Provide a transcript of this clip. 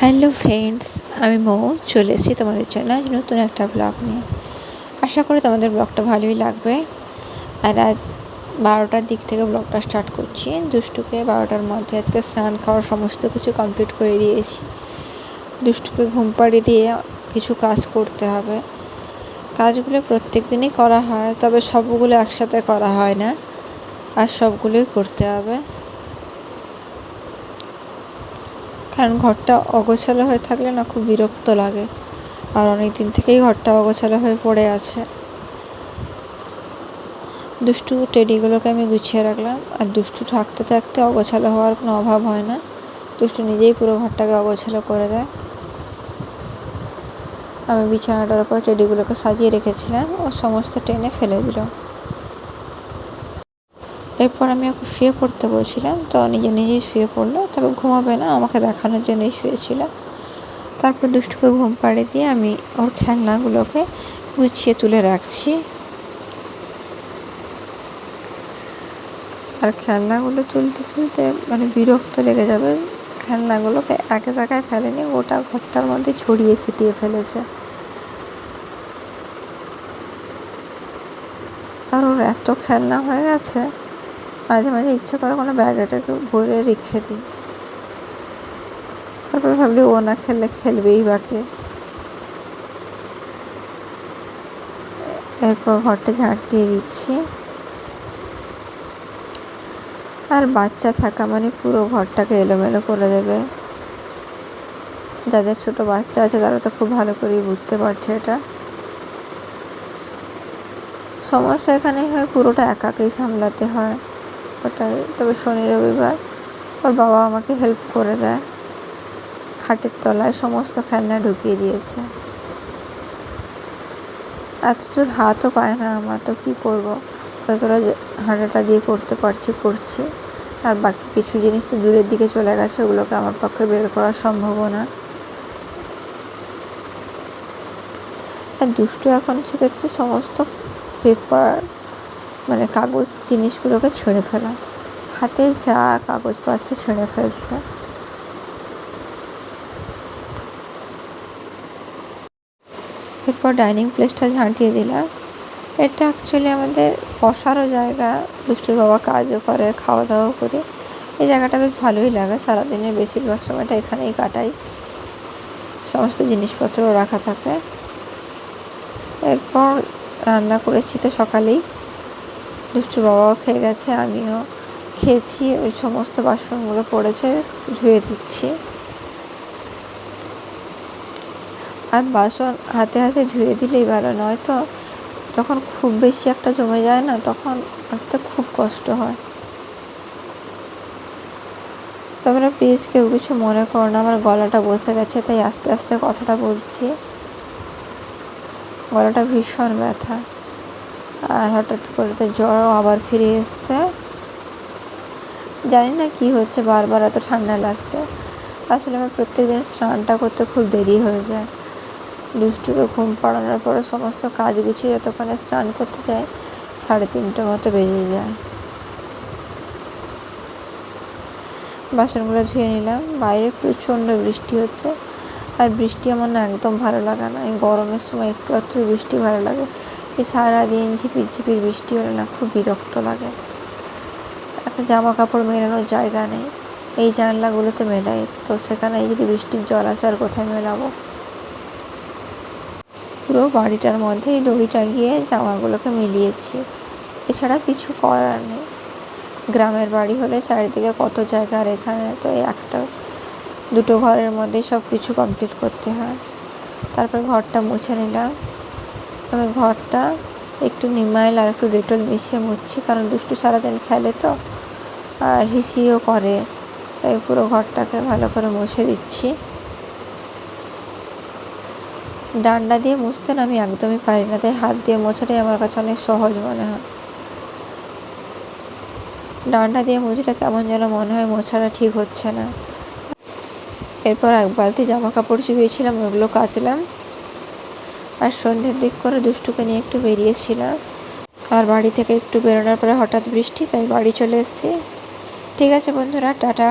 Hello friends, আমি মৌ, চলে এসেছি তোমাদের জন্য আজ নতুন একটা ব্লগ নিয়ে। আশা করি তোমাদের ব্লগটা ভালোই লাগবে। আর আজ বারোটার দিক থেকে ব্লগটা স্টার্ট করছি। দুষ্টুকে বারোটার মধ্যে আজকে স্নান খাওয়ার সমস্ত কিছু কমপ্লিট করে দিয়েছি। দুষ্টুকে ঘুম পাড়িয়ে দিয়ে কিছু কাজ করতে হবে। কাজগুলো প্রত্যেক দিনই করা হয়, তবে সবগুলো একসাথে করা হয় না। আর সবগুলোই করতে হবে। কারণ ঘরটা অগোছালো হয়ে থাকলে না খুব বিরক্ত লাগে। আর অনেক দিন থেকেই ঘরটা অগোছালো হয়ে পড়ে আছে। দুষ্টু টেডিগুলোকে আমি গুছিয়ে রাখলাম। আর দুষ্টু থাকতে থাকতে অগোছালো হওয়ার কোনো অভাব হয় না। দুষ্টু নিজেই পুরো ঘরটাকে অগোছালো করে দেয়। আমি বিছানাটার উপর টেডিগুলোকে সাজিয়ে রেখেছিলাম ও সমস্ত টেনে ফেলে দিল। এরপর আমি ওকে শুয়ে পড়তে বলছিলাম, তো নিজে নিজেই শুয়ে পড়ল তবে ঘুমাবে না, আমাকে দেখানোর জন্যই শুয়েছিল। তারপর দুষ্টুকে ঘুম পাড়িয়ে দিয়ে আমি ওর খেলনাগুলোকে গুছিয়ে তুলে রাখছি। আর খেলনাগুলো তুলতে তুলতে মানে বিরক্ত লেগে যাবে, খেলনাগুলোকে এক জায়গায় ফেলেনি, গোটা ঘরটার মধ্যে ছড়িয়ে ছিটিয়ে ফেলেছে। আর ওর এত খেলনা হয়ে গেছে মাঝে মাঝে ইচ্ছে করে কোনো ব্যাগেটাকে ভরে রেখে দিই। তারপর ভাবলি, ও না খেললে খেলবেই বাকি। এরপর ঘরটা ঝাঁট দিয়ে দিচ্ছি। আর বাচ্চা থাকা মানে পুরো ঘরটাকে এলোমেলো করে দেবে। যাদের ছোট বাচ্চা আছে, তারা তো খুব ভালো করেই বুঝতে পারছে এটা। সমস্যা এখানেই হয়, পুরোটা একাকেই সামলাতে হয়। ওটাই। তবে শনি রবিবার ওর বাবা আমাকে হেল্প করে দেয়। খাটের তলায় সমস্ত খেলনা ঢুকিয়ে দিয়েছে। এত দূর হাতও পায় না আমার, তো কী করব? যতটা হাঁটাটা দিয়ে করতে পারছি, করছি। আর বাকি কিছু জিনিস তো দূরের দিকে চলে গেছে, ওগুলোকে আমার পক্ষে বের করা সম্ভব না। আর দুষ্টু এখন শিখেছে সমস্ত পেপার মানে কাগজ জিনিসগুলোকে ছেড়ে ফেলা। হাতে যা কাগজ পাচ্ছে ছেড়ে ফেলছে। এরপর ডাইনিং প্লেসটা ঝাঁট দিয়ে দিলাম। এটা অ্যাকচুয়ালি আমাদের বসারও জায়গা। দুষ্টুর বাবা কাজও করে খাওয়া দাওয়াও করে। এই জায়গাটা বেশ ভালোই লাগে। সারাদিনের বেশিরভাগ সময়টা এখানেই কাটাই। সমস্ত জিনিসপত্র রাখা থাকে। এরপর রান্না করেছি তো সকালেই। দুষ্টুর বাবাও খেয়ে গেছে, আমিও খেয়েছি, ওই সমস্ত বাসনগুলো পড়েছে, ধুয়ে দিচ্ছি। আর বাসন হাতে হাতে ধুয়ে দিলেই ভালো নয় তো যখন খুব বেশি একটা জমে যায় না, তখন আসতে খুব কষ্ট হয়। তোমরা প্লিজ কেউ কিছু মনে করো না, আমার গলাটা বসে গেছে, তাই আস্তে আস্তে কথাটা বলছি। গলাটা ভীষণ ব্যথা। আর হঠাৎ করে তো জ্বরও আবার ফিরে এসছে। জানি না কি হচ্ছে, বারবার এত ঠান্ডা লাগছে। আসলে আমার প্রত্যেক দিন স্নানটা করতে খুব দেরি হয়ে যায়। দুষ্টুকে ঘুম পাড়ানোর পরে সমস্ত কাজ গুছিয়ে যতক্ষণে স্নান করতে যাই, সাড়ে তিনটের মতো বেজে যায়। বাসনগুলো ধুয়ে নিলাম। বাইরে প্রচণ্ড বৃষ্টি হচ্ছে। আর বৃষ্টি আমার না একদম ভালো লাগে না। এই গরমের সময় একটু একটু বৃষ্টি ভালো লাগে। এই সারাদিন ঝিপির ঝিপির বৃষ্টি হলে না খুব বিরক্ত লাগে। একটা জামা কাপড় মেলানোর জায়গা নেই। এই জানলাগুলোতে মেলাই। তো সেখানে এই যদি বৃষ্টির জল আসে আর কোথায় মেলাবো? পুরো বাড়িটার মধ্যে এই দড়িটা গিয়ে জামাগুলোকে মিলিয়েছি। এছাড়া কিছু করার নেই। গ্রামের বাড়ি হলে চারিদিকে কত জায়গা আর এখানে তো এই একটা, দুটো ঘরের মধ্যেই সব কিছু কমপ্লিট করতে হয়। তারপর ঘরটা মুছে নিলাম। আমি ঘরটা একটু নিমাইল আর একটু ডেটল মিশিয়ে মুছছি কারণ দুষ্টু সারাদিন খেলে তো আর হিসিও করে। তাই পুরো ঘরটাকে ভালো করে মুছে দিচ্ছি। ডান্ডা দিয়ে মুছতে না আমি একদমই পারি না, তাই হাত দিয়ে মোছাটাই আমার কাছে অনেক সহজ মনে হয়। ডান্ডা দিয়ে মুছলে কেমন যেন মনে হয় মোছাটা ঠিক হচ্ছে না। এরপর এক বালতি জামা কাপড় চুপিয়েছিলাম, ওগুলো কাচলাম। আর সন্ধ্যের দিক করে দুষ্টুকে নিয়ে একটু বেরিয়েছিলাম। আর বাড়ি থেকে একটু বেরোনোর পরে হঠাৎ বৃষ্টি, তাই বাড়ি চলে এসেছি। ঠিক আছে বন্ধুরা, টাটা।